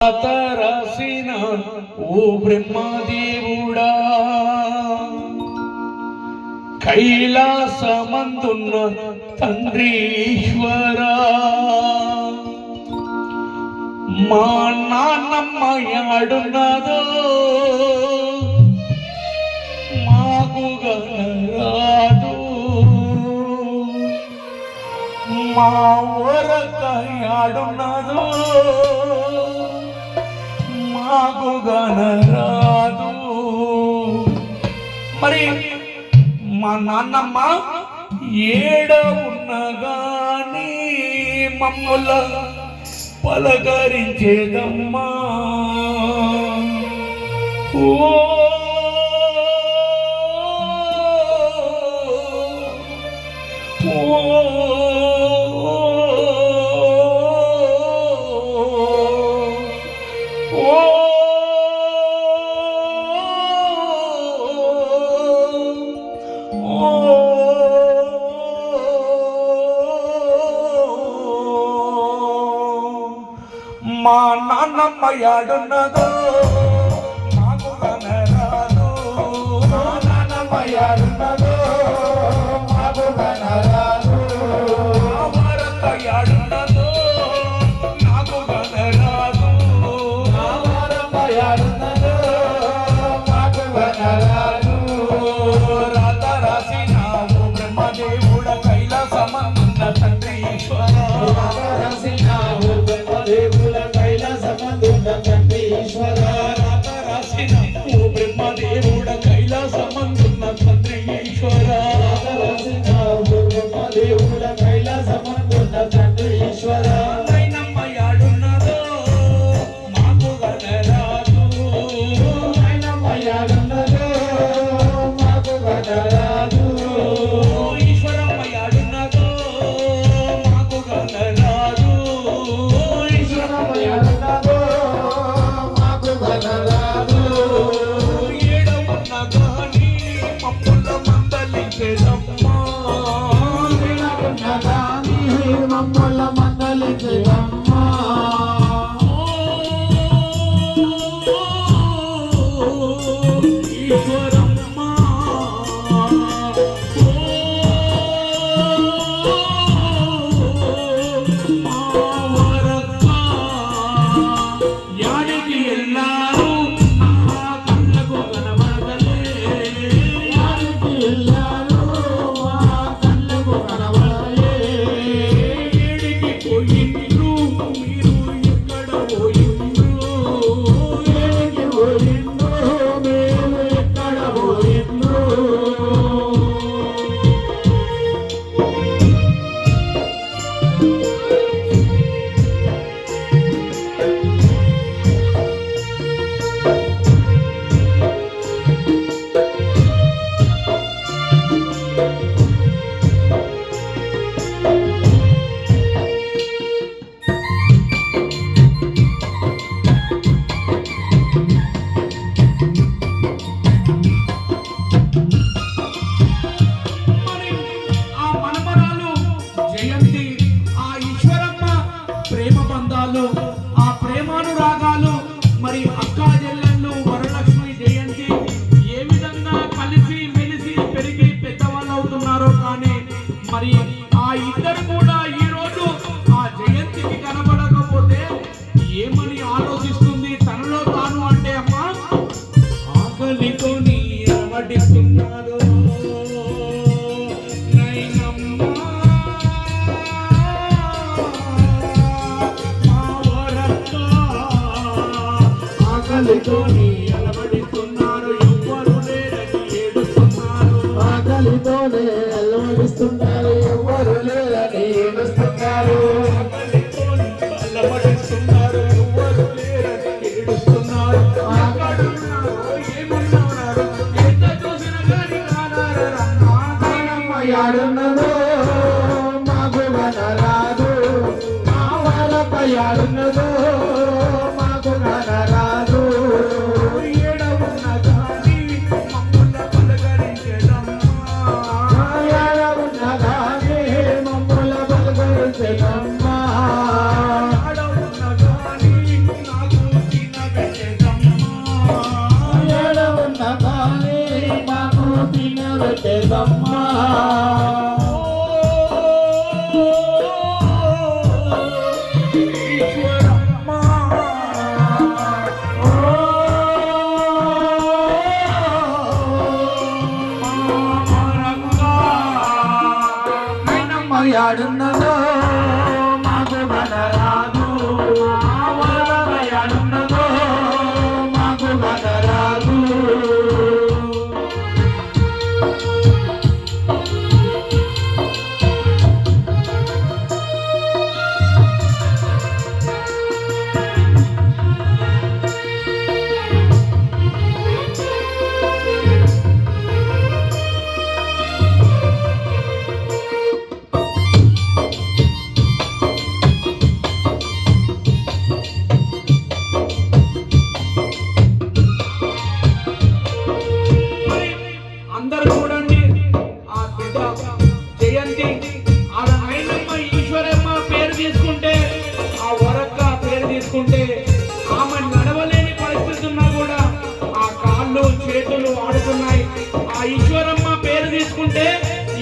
తాత రాసిన ఓ బ్రహ్మదేవుడా కైలాసమందున్న తండ్రీశ్వరా. మా నాన్నమ్మ ఆడున్నదో మాకు గలరాదు మా ఊరకాయ ఆడున్నదో నాకు గనరాదు మరి మా నాన్నమ్మ ఏడ ఉన్నగాని మమ్మల పలకరించేదమ్మా? ఓ యాడున్నదో నాకు కనరాను నానమ్మ యాడున్నదో మమ్ముల మందలించడం మరి ఆ ఇద్దరు కూడా ఈ రోజు ఆ జయంతికి కనబడకపోతే ఏమని ఆలోచిస్తుంది? తనలో తాను అంటే అమ్మా ఆకలితో నీ అలవడిస్తున్నారు ఆకలితో నీ I don't know.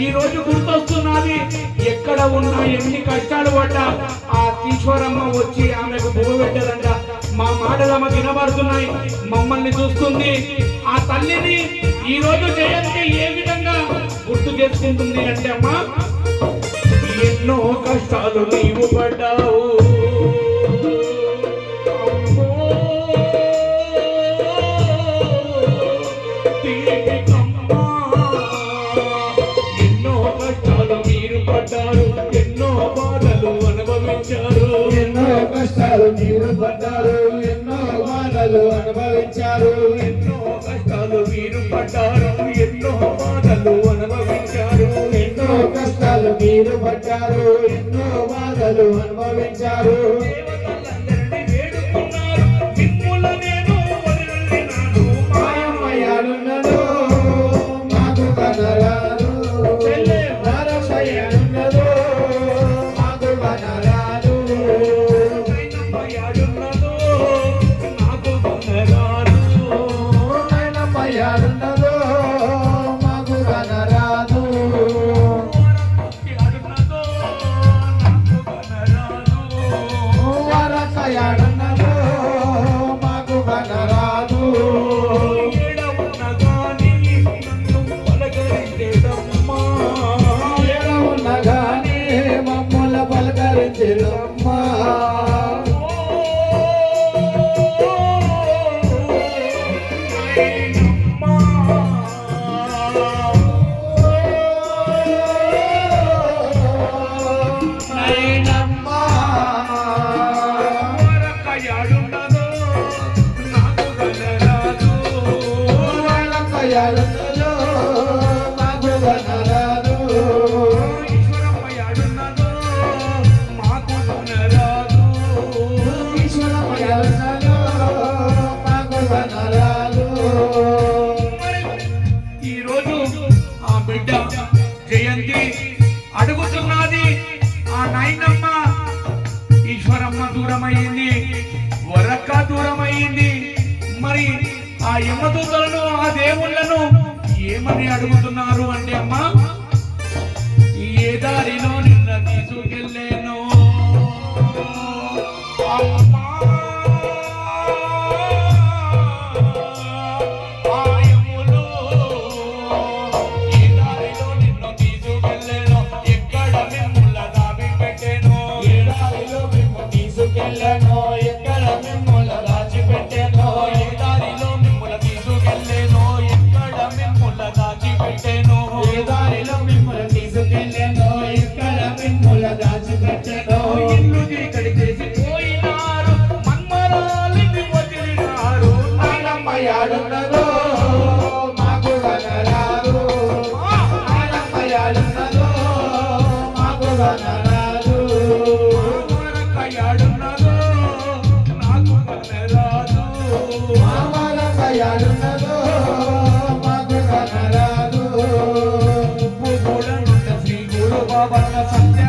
ఈ రోజు గుర్తొస్తున్నది ఎక్కడ ఉన్నా ఎన్ని కష్టాలు పడ్డా ఆ ఈశ్వరమ్మ వచ్చి ఆమెకు బువ పెట్టారంట మా మాటలు ఆమె వినబడుతున్నాయి మమ్మల్ని చూస్తుంది. ఆ తల్లిని ఈ రోజు జయంతి ఏ విధంగా గుర్తు చేసుకుంటుంది అంటే అమ్మా ఎన్నో కష్టాలు నీవు పడ్డావు. కష్టాలు మీరు పడ్డారు. ఎన్నో బాధలు అనుభవించారు. ఎన్నో కష్టాలు మీరు పడ్డారు. ఎన్నో బాధలు అనుభవించారు. ఎన్నో కష్టాలు మీరు పడ్డారు. ఎన్నో బాధలు అనుభవించారు. ఈశ్వరమ్మ దూరమైంది వరక్క దూరమైంది. మరి ఆ యమదూతలను ఆ దేవుళ్ళను ఏమని అడుగుతున్నారు అంటే అమ్మా ఏ దారిలో నిన్న తీసుకెళ్ళే la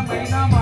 Peinamos.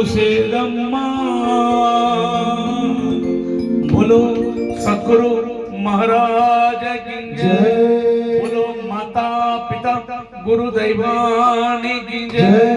కడుపు చూసేదమ్మా బోలో సద్గురు మహారాజ బోలో మాతా పిత గురు దైవానికి జై జై.